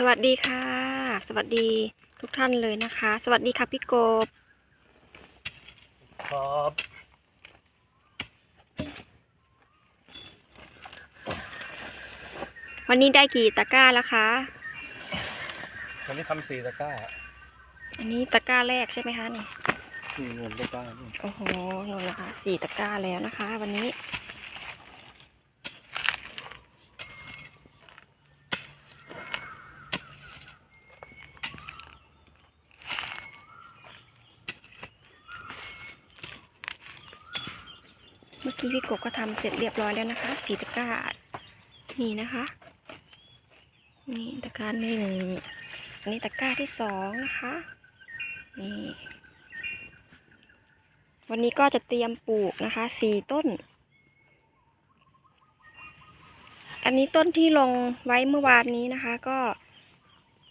สวัสดีค่ะ สวัสดีทุกท่านเลยนะคะ สวัสดีค่ะพี่กบครับวันนี้ได้กี่ตะกร้าแล้วคะวันนี้ทำสี่ตะกร้าอันนี้ตะกร้าแรกใช่ไหมคะนี่สี่เงินตะกร้านี่โอ้โหนู่นนะคะสี่ตะกร้าแล้วนะคะ วันนี้ เมื่พี่กบก็ทำเสร็จเรียบร้อยแล้วนะคะสีตะกร้านี่นะคะ นี่ตะกร้าที่หนึ่งอันนี้ตะกร้าที่สองนะคะนี่วันนี้ก็จะเตรียมปลูกนะคะสี่ต้น อันนี้ต้นที่ลงไว้เมื่อวานนี้นะคะ ก็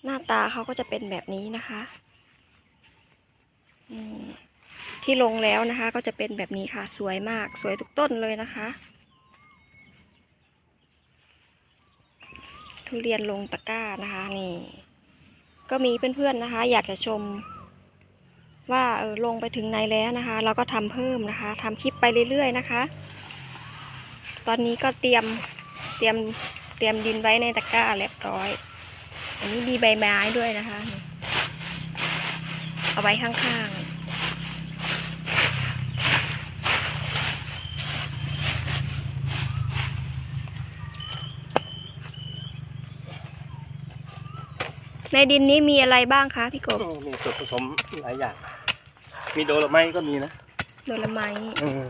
หน้าตาเขาก็จะเป็นแบบนี้นะคะอืม ที่ลงแล้วนะคะ ก็จะเป็นแบบนี้ค่ะ สวยมากสวยทุกต้นเลยนะคะ ทุเรียนลงตะกร้านะคะนี่ ก็มีเพื่อนๆนะคะ อยากจะชม ว่าเออลงไปถึงไหนแล้วนะคะ เราก็ทำเพิ่มนะคะทำคลิปไปเรื่อยๆนะคะ ตอนนี้ก็เตรียมเตรียมเตรียมดินไว้ในตะกร้าเรียบร้อย อันนี้มีใบไม้ด้วยนะคะ เอาไว้ข้างๆ ในดินนี้มีอะไรบ้างคะพี่กบมีส่วนผสมหลายอย่าง มีโดโลไมต์ก็มีนะ โดลไม้อืม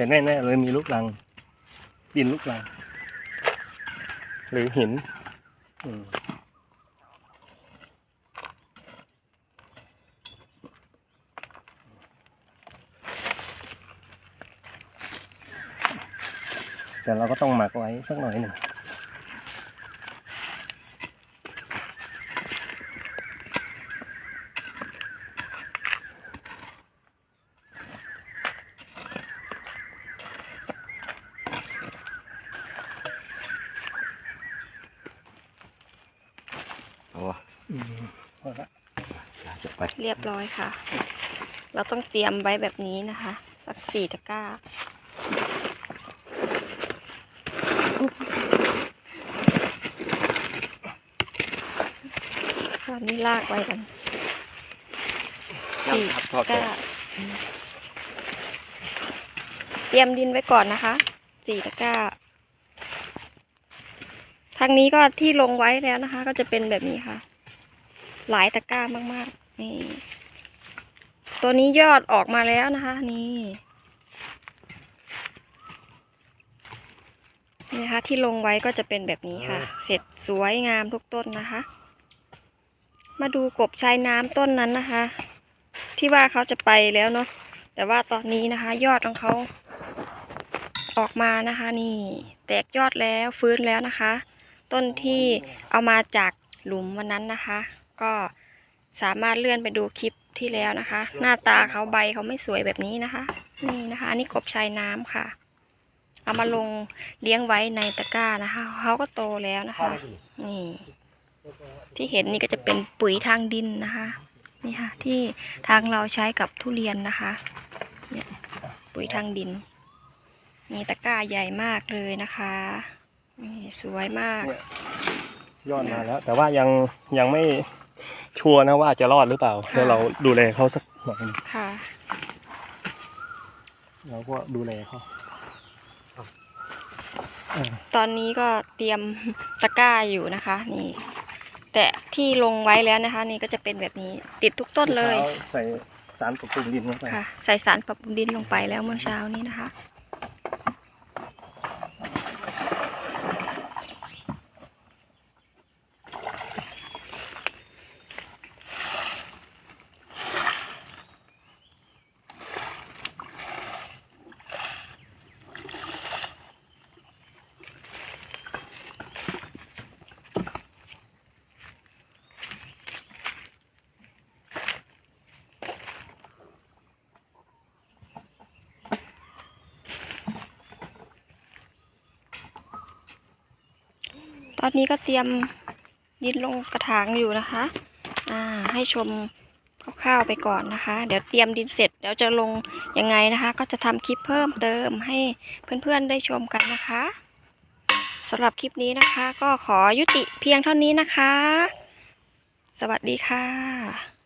แต่แน่ๆเลยมีลูกรัง ดินลูกรัง หรือหินแต่เราก็ต้องหมักไว้สักหน่อยหนึ่ง พอละจะไปเรียบร้อยค่ะ เราต้องเตรียมไว้แบบนี้นะคะ สักสี่ตะกร้าตอนนี้ลากไว้กันสี่ครับตะกร้า เตรียมดินไว้ก่อนนะคะ สี่ตะกร้า ทางนี้ก็ที่ลงไว้แล้วนะคะ ก็จะเป็นแบบนี้ค่ะ หลายตะกร้ามากๆ นี่ ตัวนี้ยอดออกมาแล้วนะคะ นี่ นี่นะคะที่ลงไว้ก็จะเป็นแบบนี้ค่ะ เสร็จสวยงามทุกต้นนะคะ มาดูกบชายน้ำต้นนั้นนะคะ ที่ว่าเขาจะไปแล้วเนาะ แต่ว่าตอนนี้นะคะ ยอดของเขาออกมานะคะ นี่ แตกยอดแล้วฟื้นแล้วนะคะ ต้นที่เอามาจากหลุมวันนั้นนะคะ ก็สามารถเลื่อนไปดูคลิปที่แล้วนะคะ หน้าตาเขาใบเขาไม่สวยแบบนี้นะคะ นี่นะคะ อันนี้กบชายน้ำค่ะ เอามาลงเลี้ยงไว้ในตะกร้านะคะเขาก็โตแล้วนะคะ นี่ ที่เห็นนี่ก็จะเป็นปุ๋ยทางดินนะคะ นี่ค่ะ ที่ทางเราใช้กับทุเรียนนะคะเนี่ยปุ๋ยทางดินนี่ตะกร้าใหญ่มากเลยนะคะนี่สวยมาก ยอดมาแล้ว แต่ว่ายังยังไม่ ชัวร์นะว่าจะรอดหรือเปล่าค่ะเดี๋ยวเราดูแลเขาสักหน่อยหนึ่งค่ะ เราก็ดูแลเขาคอ่าตอนนี้ก็เตรียมตะกร้าอยู่นะคะ นี่ แต่ที่ลงไว้แล้วนะคะ นี่ก็จะเป็นแบบนี้ติดทุกต้นเลยช้าใส่สารปรับปรุงดินเข้าไป ค่ะ ใส่สารปรับปรุงดินลงไปแล้วเมื่อเช้านี้นะคะ ตอนนี้ก็เตรียมดินลงกระถางอยู่นะคะ อ่า ให้ชมคร่าวๆไปก่อนนะคะ เดี๋ยวเตรียมดินเสร็จเดี๋ยวจะลงยังไงนะคะ ก็จะทำคลิปเพิ่มเติมให้เพื่อนๆได้ชมกันนะคะสำหรับคลิปนี้นะคะ ก็ขอยุติเพียงเท่านี้นะคะ สวัสดีค่ะ